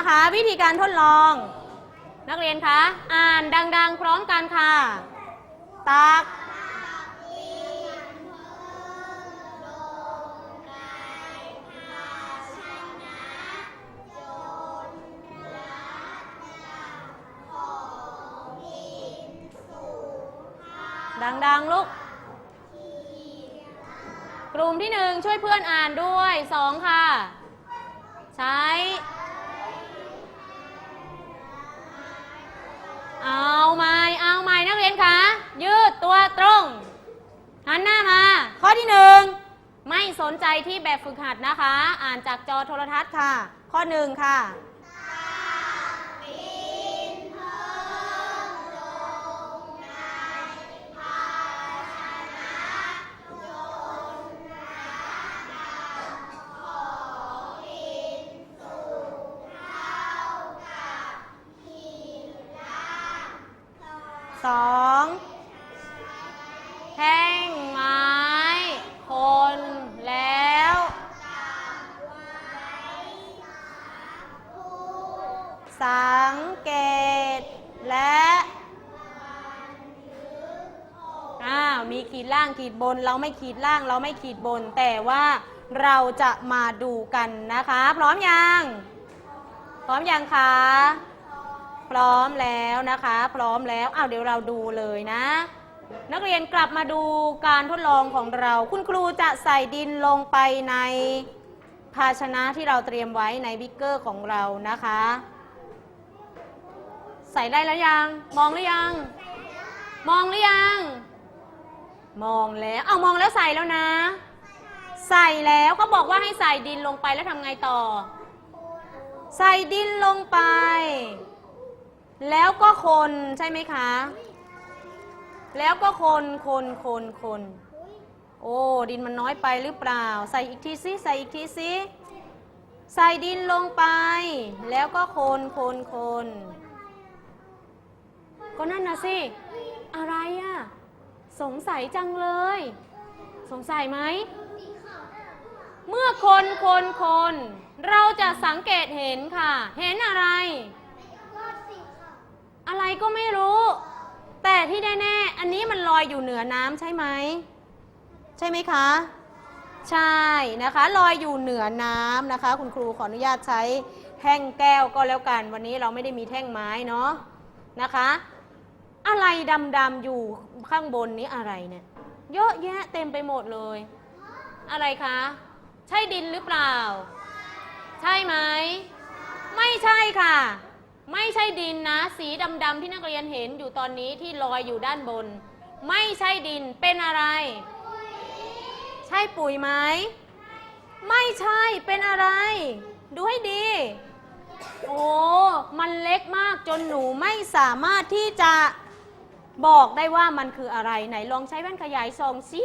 นะคะ วิธีการทดลอง นักเรียนคะ อ่านดัง ๆ พร้อมกันค่ะ ตักดัง ๆ ลูก กลุ่มที่หนึ่งช่วยเพื่อนอ่านด้วยสองค่ะ ใช้ เอาไม้เอาไม้นักเรียนคะ ยืดตัวตรง หันหน้ามา ข้อที่หนึ่งไม่สนใจที่แบบฝึกหัดนะคะ อ่านจากจอโทรทัศน์ค่ะ ข้อหนึ่งค่ะ ขีดล่างขีดบน เราไม่ขีดล่างเราไม่ขีดบน แต่ว่าเราจะมาดูกันนะคะ พร้อมยังพร้อมยังคะพร้อมแล้วนะคะ พร้อมแล้วอ้าวเดี๋ยวเราดูเลยนะ นักเรียนกลับมาดูการทดลองของเรา คุณครูจะใส่ดินลงไปในภาชนะที่เราเตรียมไว้ในบิ๊กเกอร์ของเรานะคะ ใส่ได้แล้วยัง มองหรือยัง มองหรือยัง มองแล้วเอามองแล้วใส่แล้วนะ ใส่แล้วเขาบอกว่าให้ใส่ดินลงไปแล้วทำไงต่อ ใส่ดินลงไป แล้วก็คนใช่ไหมคะ แล้วก็คนคนคนคนโอ้ดินมันน้อยไปหรือเปล่า ใส่อีกทีสิใส่อีกทีสิใส่ดินลงไป แล้วก็คนคนคนก็นั่นนะสิ อะไรอะ สงสัยจังเลย สงสัยไหม เมื่อคนคนคน เราจะสังเกตเห็นค่ะ เห็นอะไร อะไรก็ไม่รู้ แต่ที่แน่ๆอันนี้มันลอยอยู่เหนือน้ำใช่ไหม ใช่ไหมคะ ใช่นะคะ ลอยอยู่เหนือน้ำนะคะ คุณครูขออนุญาตใช้แท่งแก้วก็แล้วกัน วันนี้เราไม่ได้มีแท่งไม้เนาะนะคะ อะไรดำๆอยู่ข้างบนนี้อะไรเนี่ย เยอะแยะเต็มไปหมดเลย อะไรคะ ใช่ดินหรือเปล่า ใช่ไหม ไม่ใช่ค่ะ ไม่ใช่ดินนะ สีดำๆที่นักเรียนเห็นอยู่ตอนนี้ที่ลอยอยู่ด้านบน ไม่ใช่ดินเป็นอะไร ใช่ปุ๋ยไหมไม่ใช่เป็นอะไร ดูให้ดี โอ้ มันเล็กมากจนหนูไม่สามารถที่จะ บอกได้ว่ามันคืออะไรไหนลองใช้แว่นขยายส่องสิ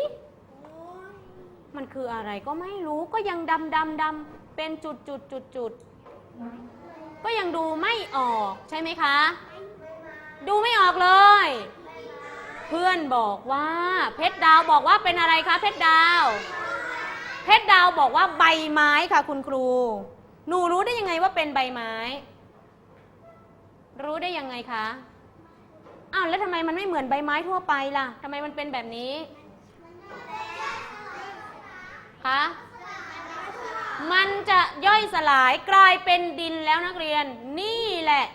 มันคืออะไรก็ไม่รู้ก็ยังดำดำดำเป็นจุดจุดจุดจุดก็ยังดูไม่ออกใช่ไหมคะ ดูไม่ออกเลย เพื่อนบอกว่า เพชรดาวบอกว่าเป็นอะไรคะ เพชรดาว เพชรดาวบอกว่าใบไม้ค่ะคุณครู หนูรู้ได้ยังไงว่าเป็นใบไม้ รู้ได้ยังไงคะ อ้าวแล้วทำไมมันไม่เหมือนใบไม้ทั่วไปล่ะทำไมมันเป็นแบบนี้คะมันจะย่อยสลายกลายเป็นดินแล้วนักเรียน นี่แหละ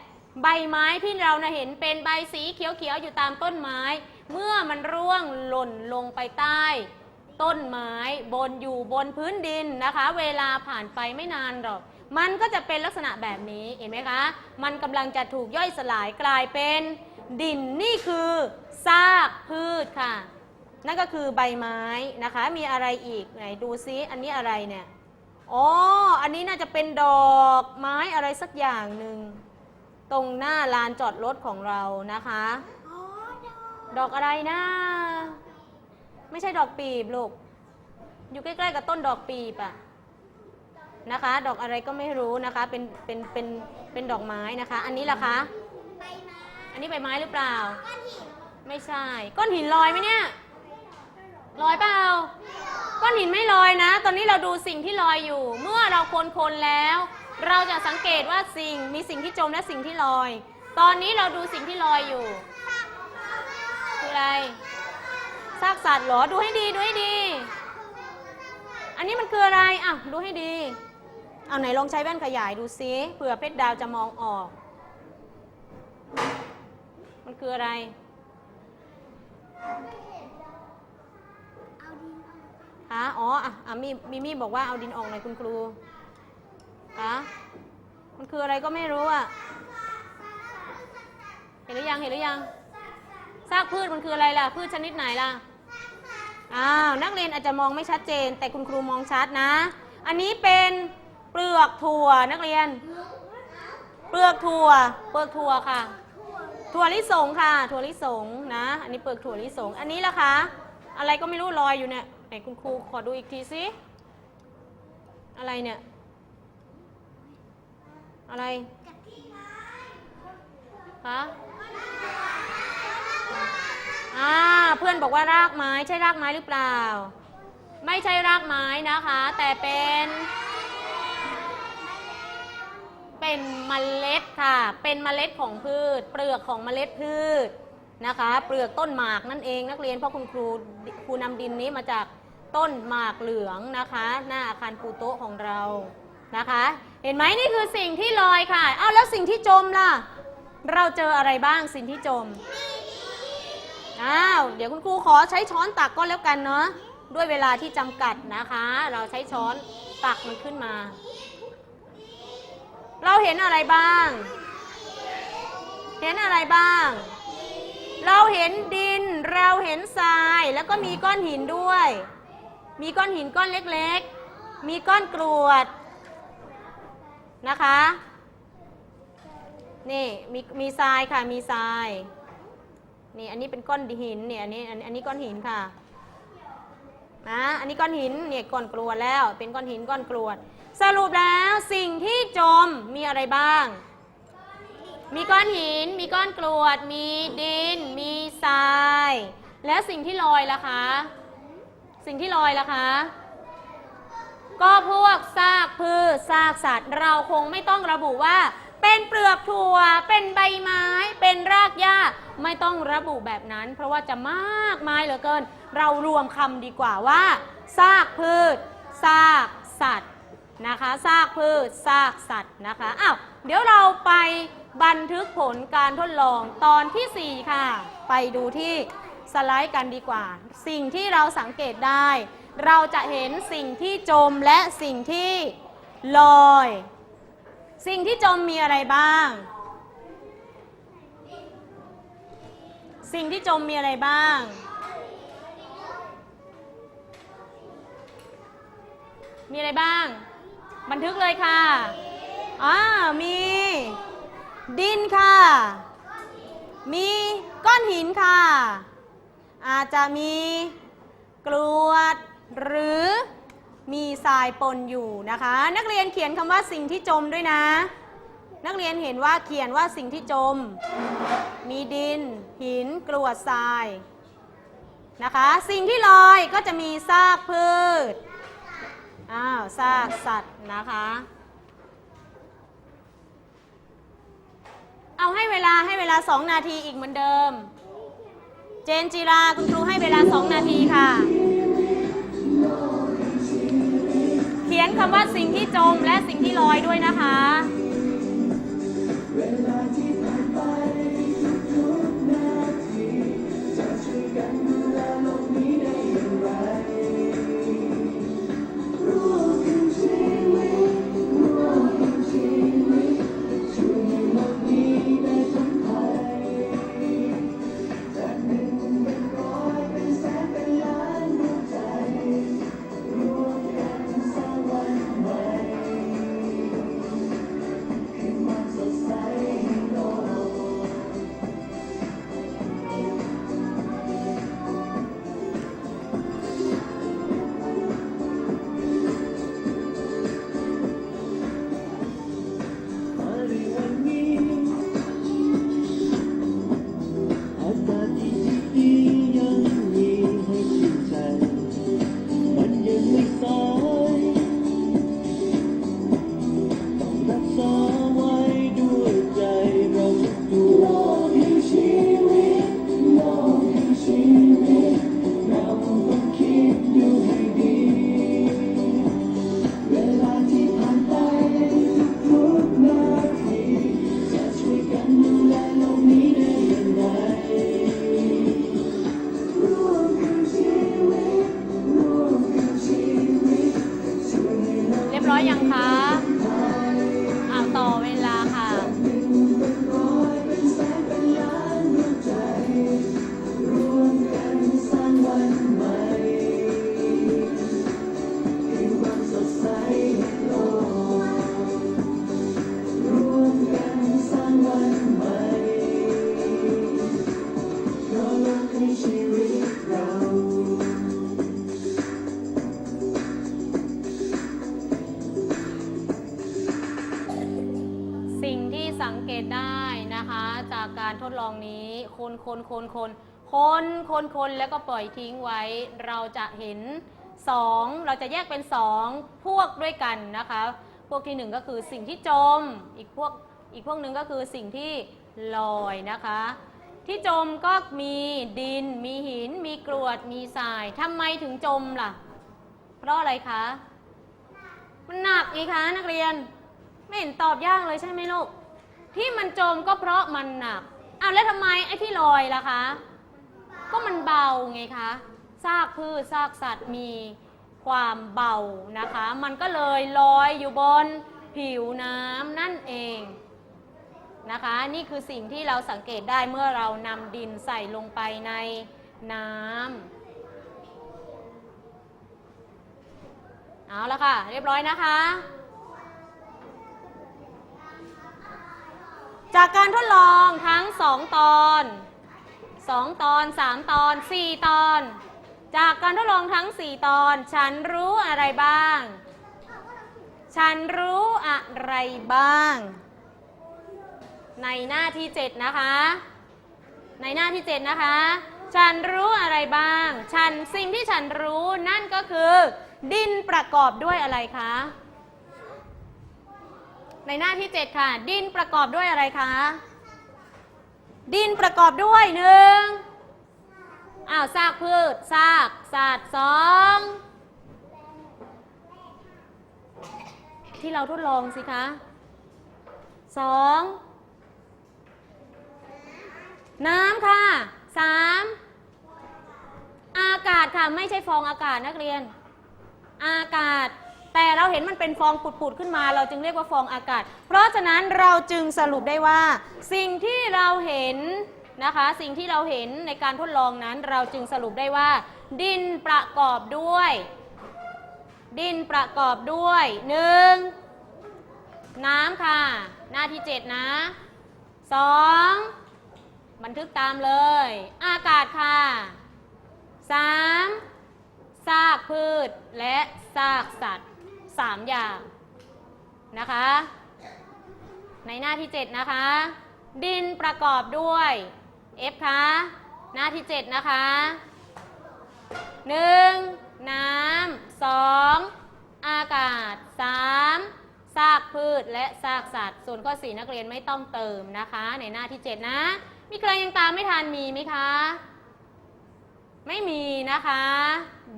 ใบไม้ที่เรานะเห็นเป็นใบสีเขียวๆอยู่ตามต้นไม้ เมื่อมันร่วงหล่นลงไปใต้ ต้นไม้บนอยู่บนพื้นดินนะคะ เวลาผ่านไปไม่นานหรอกมันก็จะเป็นลักษณะแบบนี้เห็นไหมคะ มันกำลังจะถูกย่อยสลายกลายเป็น ดินนี่คือซากพืชค่ะ นั่นก็คือใบไม้นะคะ มีอะไรอีกไหนดูซิอันนี้อะไรเนี่ยอ๋ออันนี้น่าจะเป็นดอกไม้อะไรสักอย่างหนึ่งตรงหน้าลานจอดรถของเรานะคะ ดอกอะไรนะ ไม่ใช่ดอกปีบลูก อยู่ใกล้ ๆ กับต้นดอกปีบอะนะคะ ดอกอะไรก็ไม่รู้นะคะ เป็นเป็นเป็นเป็นดอกไม้นะคะ อันนี้ล่ะคะอั นนี้ใบไม้หรือเปล่า ไม่ใช่ ก้อนหินลอยไหมเนี่ย ลอยเปล่า ก้อนหินไม่ลอยนะ ตอนนี้เราดูสิ่งที่ลอยอยู่ เมื่อเราคนคนๆแล้ว เราจะสังเกตว่าสิ่งมีสิ่งที่จมและสิ่งที่ลอย ตอนนี้เราดูสิ่งที่ลอยอยู่ คืออะไร ซากสัตว์เหรอ ดูให้ดี ดูให้ดี อันนี้มันคืออะไรอะดูให้ดี เอาไหนลองใช้แว่นขยายดูซิ เผื่อเพชรดาวจะมองออก มันคืออะไร ฮะ อ๋อ อะอะมีมีมี่บอกว่าเอาดินออกหน่อยคุณครู ฮะ มันคืออะไรก็ไม่รู้อะ เห็นหรือยัง เห็นหรือยัง ซากพืชมันคืออะไรล่ะ พืชชนิดไหนล่ะ อ้าว นักเรียนอาจจะมองไม่ชัดเจน แต่คุณครูมองชัดนะ อันนี้เป็นเปลือกถั่วนักเรียน เปลือกถั่ว เปลือกถั่วค่ะ ถั่วลิสงค่ะ ถั่วลิสงนะ อันนี้เปลือกถั่วลิสง อันนี้ล่ะคะ อะไรก็ไม่รู้ลอยอยู่เนี่ย ไหนคุณครูขอดูอีกทีสิอะไรเนี่ย อะไรคะอ่า เพื่อนบอกว่ารากไม้ใช่รากไม้หรือเปล่า ไม่ใช่รากไม้นะคะ แต่เป็น เป็นเมล็ดค่ะ เป็นเมล็ดของพืช เปลือกของเมล็ดพืชนะคะ เปลือกต้นหมากนั่นเองนักเรียนเพราะคุณครูครูนำดินนี้มาจากต้นหมากเหลืองนะคะ หน้าอาคารปูโต๊ะของเรานะคะ เห็นไหมนี่คือสิ่งที่ลอยค่ะอ้าวแล้วสิ่งที่จมล่ะ เราเจออะไรบ้างสิ่งที่จมอ้าวเดี๋ยวคุณครูขอใช้ช้อนตักก็แล้วกันเนาะด้วยเวลาที่จำกัดนะคะ เราใช้ช้อนตักมันขึ้นมา เราเห็นอะไรบ้าง เห็นอะไรบ้าง เราเห็นดิน เราเห็นทราย แล้วก็มีก้อนหินด้วย มีก้อนหินก้อนเล็กๆ มีก้อนกรวดนะคะ นี่มีมีทรายค่ะ มีทราย นี่อันนี้เป็นก้อนหินเนี่ยอันนี้อันนนี้ก้อนหินค่ะนะอันนี้ก้อนหินเนี่ยก้อนกรวดแล้ว เป็นก้อนหินก้อนกรวด สรุปแล้วสิ่งที่จมมีอะไรบ้าง มีก้อนหิน มีก้อนกรวด มีดิน มีทราย แล้วสิ่งที่ลอยล่ะคะ สิ่งที่ลอยล่ะคะ ก็พวกซากพืชซากสัตว์ เราคงไม่ต้องระบุว่า เป็นเปลือกถั่ว เป็นใบไม้ เป็นรากหญ้า ไม่ต้องระบุแบบนั้น เพราะว่าจะมากมายเหลือเกิน เรารวมคำดีกว่าว่าซากพืชซากสัตว์ นะคะซากพืชซากสัตว์นะคะอ้าวเดี๋ยวเราไปบันทึกผลการทดลองตอนทีสี่ 4 ค่ะ ไปดูที่สไลด์กันดีกว่า สิ่งที่เราสังเกตได้ เราจะเห็นสิ่งที่จมและสิ่งที่ลอย สิ่งที่จมมีอะไรบ้าง สิ่งที่จมมีอะไรบ้างมีอะไรบ้าง บันทึกเลยค่ะอ่ามี ดินค่ะ มีก้อนหินค่ะ อาจจะมีกรวดหรือมีทรายปนอยู่นะคะ นักเรียนเขียนคำว่าสิ่งที่จมด้วยนะ นักเรียนเห็นว่าเขียนว่าสิ่งที่จม มีดิน หินกรวดทรายนะคะ สิ่งที่ลอยก็จะมีซากพืช อ้าวซากสัตว์นะคะ เอาให้เวลาให้เวลา 2 นาทีอีกเหมือนเดิม เจนจีราคุณครูให้เวลา 2 นาทีค่ะ เขียนคำว่าสิ่งที่จมและสิ่งที่ลอยด้วยนะคะ คนคนคนคนคนคนคนแล้วก็ปล่อยทิ้งไว้ เราจะเห็นสองเราจะแยกเป็นสองพวกด้วยกันนะคะ พวกที่หนึ่งก็คือสิ่งที่จม อีกพวกอีกพวกหนึ่งก็คือสิ่งที่ลอยนะคะ ที่จมก็มีดิน มีหิน มีกรวด มีทรายทำไมถึงจมล่ะ เพราะอะไรคะ มันหนักอีคะนักเรียน ไม่เห็นตอบยากเลยใช่ไหมลูก ที่มันจมก็เพราะมันหนัก อ้าวแล้วทำไมไอ้ที่ลอยล่ะคะ ก็มันเบาไงคะซากพืชซากสัตว์มีความเบานะคะ มันก็เลยลอยอยู่บนผิวน้ำนั่นเองนะคะ นี่คือสิ่งที่เราสังเกตได้เมื่อเรานำดินใส่ลงไปในน้ำเอาละค่ะ เรียบร้อยนะคะ จากการทดลองทั้ง 2 ตอน 2 ตอน 3 ตอน 4 ตอน จากการทดลองทั้ง 4 ตอน ฉันรู้อะไรบ้าง ฉันรู้อะไรบ้าง ในหน้าที่ 7 นะคะ ในหน้าที่ 7 นะคะ ฉันรู้อะไรบ้าง ฉันสิ่งที่ฉันรู้นั่นก็คือ ดินประกอบด้วยอะไรคะ ในหน้าที่ 7 ค่ะ ดินประกอบด้วยอะไรคะ ดินประกอบด้วยหนึ่งอ้าวซากพืชซากสัตว์สองที่เราทดลองสิคะสองน้ำค่ะสามอากาศค่ะ ไม่ใช่ฟองอากาศนักเรียน อากาศ แต่เราเห็นมันเป็นฟองปุดๆขึ้นมา เราจึงเรียกว่าฟองอากาศ เพราะฉะนั้นเราจึงสรุปได้ว่า สิ่งที่เราเห็นนะคะ สิ่งที่เราเห็นในการทดลองนั้น เราจึงสรุปได้ว่า ดินประกอบด้วย ดินประกอบด้วยหนึ่งน้ำค่ะ หน้าที่7นะสองบันทึกตามเลย อากาศค่ะสามซากพืชและซากสัตว์ สามอย่างนะคะ ในหน้าที่ 7 นะคะ ดินประกอบด้วย F คะหน้าที่ 7 นะคะ 1. น้ำ 2. อากาศ 3. ซากพืชและซากสัตว์ ส่วนข้อ 4 นักเรียนไม่ต้องเติมนะคะ ในหน้าที่ 7 นะ มีใครยังตามไม่ทันมีไหมคะ ไม่มีนะคะ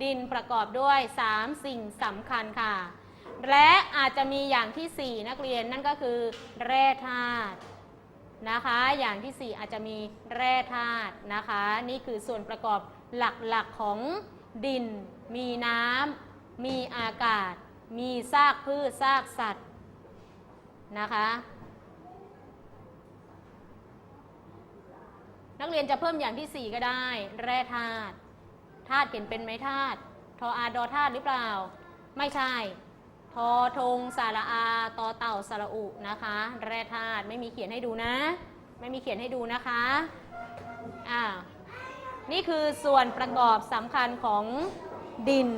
ดินประกอบด้วย 3 สิ่งสำคัญค่ะ และอาจจะมีอย่างที่ 4 นักเรียนนั่นก็คือ แร่ธาตุนะคะ อย่างที่ 4 อาจจะมีแร่ธาตุนะคะ นี่คือส่วนประกอบหลักๆของดิน มีน้ำมีอากาศ มีซากพืชซากสัตว์นะคะ นักเรียนจะเพิ่มอย่างที่ 4 ก็ได้ แร่ธาตุธาตุเขียนเป็นไหมธาตุทออาดอธาตุหรือเปล่า ไม่ใช่ ทอทงสาระอาตอเต่าสระอุนะคะ แร่ธาตุไม่มีเขียนให้ดูนะ ไม่มีเขียนให้ดูนะคะอ่านี่คือส่วนประกอบสำคัญของดิน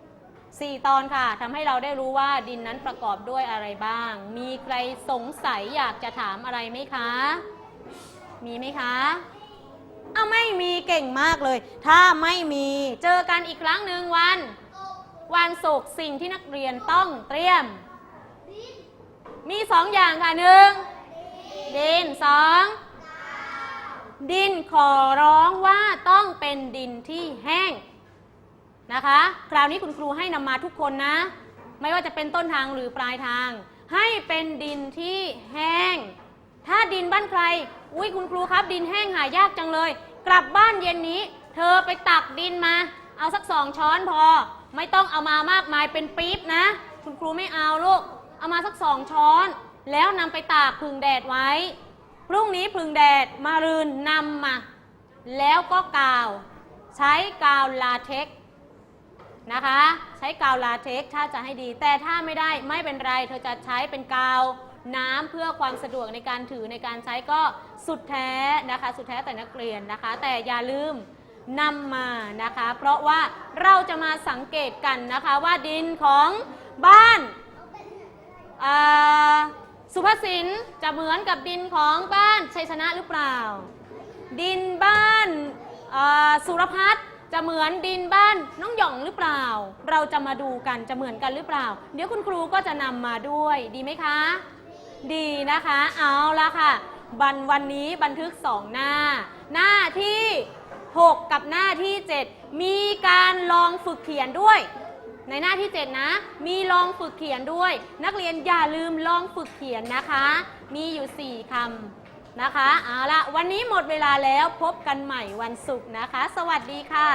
4 ตอนค่ะทำให้เราได้รู้ว่าดินนั้นประกอบด้วยอะไรบ้าง มีใครสงสัยอยากจะถามอะไรไหมคะ มีไหมคะเอาไม่มีเก่งมากเลย ถ้าไม่มีเจอกันอีกครั้งหนึ่งวัน วันศุกร์สิ่งที่นักเรียนต้องเตรียม มีสองอย่างค่ะหนึ่งดินสองดินขอร้องว่าต้องเป็นดินที่แห้งนะคะ คราวนี้คุณครูให้นำมาทุกคนนะ ไม่ว่าจะเป็นต้นทางหรือปลายทาง ให้เป็นดินที่แห้ง ถ้าดินบ้านใคร อุ้ยคุณครูครับ ดินแห้งหายากจังเลย กลับบ้านเย็นนี้ เธอไปตักดินมา เอาสักสองช้อนพอ ไม่ต้องเอามามากมายเป็นปี๊บนะ คุณครูไม่เอาลูก เอามาสักสองช้อน แล้วนำไปตากพึ่งแดดไว้ พรุ่งนี้พึ่งแดดมารืนนำมา แล้วก็กาว ใช้กาวลาเท็กนะคะ ใช้กาวลาเท็กถ้าจะให้ดี แต่ถ้าไม่ได้ไม่เป็นไร เธอจะใช้เป็นกาวน้ำเพื่อความสะดวกในการถือในการใช้ก็สุดแท้นะคะ สุดแท้แต่นักเรียนนะคะ แต่อย่าลืม นำมานะคะ เพราะว่าเราจะมาสังเกตกันนะคะว่าดินของบ้านสุภสินจะเหมือนกับดินของบ้านชัยชนะหรือเปล่า ดินบ้านสุรพัฒน์จะเหมือนดินบ้านน้องหยองหรือเปล่า เราจะมาดูกันจะเหมือนกันหรือเปล่า เดี๋ยวคุณครูก็จะนำมาด้วยดีไหมคะ ดีนะคะ เอาละค่ะวันวันนี้บันทึกสองหน้า หน้าที่ 6 กับหน้าที่ 7 มีการลองฝึกเขียนด้วย ในหน้าที่ 7 นะ มีลองฝึกเขียนด้วย นักเรียนอย่าลืมลองฝึกเขียนนะคะ มีอยู่ 4คำนะคะเอาละวันนี้หมดเวลาแล้วพบกันใหม่วันศุกร์นะคะ สวัสดีค่ะ